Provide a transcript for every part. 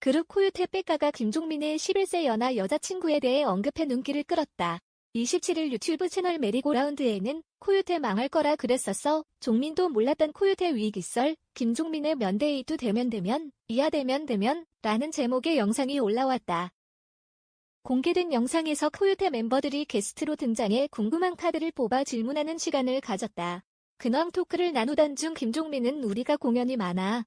그룹 코요태 백가가 김종민의 11세 연하 여자친구에 대해 언급해 눈길을 끌었다. 27일 유튜브 채널 메리고라운드에는 코요태 망할 거라 그랬었어. 종민도 몰랐던 코요태 위기설, 김종민의 면대이도 대면 대면, 이하 대면 대면 라는 제목의 영상이 올라왔다. 공개된 영상에서 코요태 멤버들이 게스트로 등장해 궁금한 카드를 뽑아 질문하는 시간을 가졌다. 근황 토크를 나누던 중 김종민은 우리가 공연이 많아.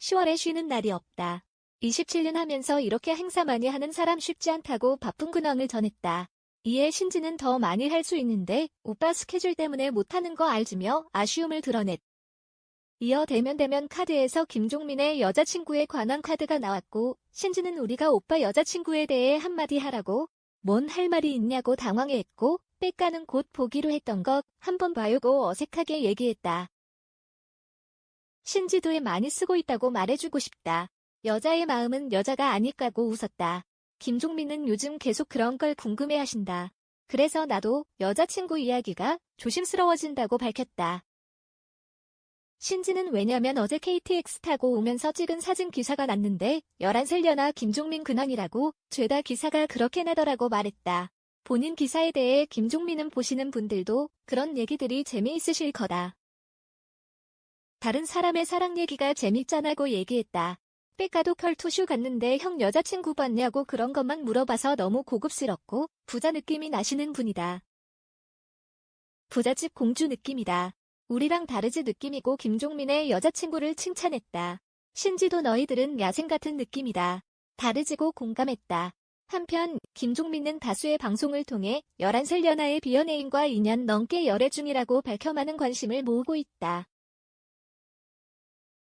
10월에 쉬는 날이 없다. 27년 하면서 이렇게 행사 많이 하는 사람 쉽지 않다고 바쁜 근황을 전했다. 이에 신지는 더 많이 할 수 있는데 오빠 스케줄 때문에 못하는 거 알지며 아쉬움을 드러냈. 이어 대면대면 카드에서 김종민의 여자친구에 관한 카드가 나왔고 신지는 우리가 오빠 여자친구에 대해 한마디 하라고 뭔 할 말이 있냐고 당황해했고 빽가는 곧 보기로 했던 것 한번 봐요고 어색하게 얘기했다. 신지도에 많이 쓰고 있다고 말해주고 싶다. 여자의 마음은 여자가 아닐까고 웃었다. 김종민은 요즘 계속 그런 걸 궁금해하신다. 그래서 나도 여자친구 이야기가 조심스러워진다고 밝혔다. 신지는 왜냐면 어제 KTX 타고 오면서 찍은 사진 기사가 났는데 11살 연하 김종민 근황이라고 죄다 기사가 그렇게 나더라고 말했다. 본인 기사에 대해 김종민은 보시는 분들도 그런 얘기들이 재미있으실 거다. 다른 사람의 사랑 얘기가 재밌잖아고 얘기했다. 백가도 컬투슈 갔는데 형 여자친구 봤냐고 그런 것만 물어봐서 너무 고급스럽고 부자 느낌이 나시는 분이다. 부잣집 공주 느낌이다. 우리랑 다르지 느낌이고 김종민의 여자친구를 칭찬했다. 신지도 너희들은 야생 같은 느낌이다. 다르지고 공감했다. 한편 김종민은 다수의 방송을 통해 11살 연하의 비연예인과 2년 넘게 열애 중이라고 밝혀 많은 관심을 모으고 있다.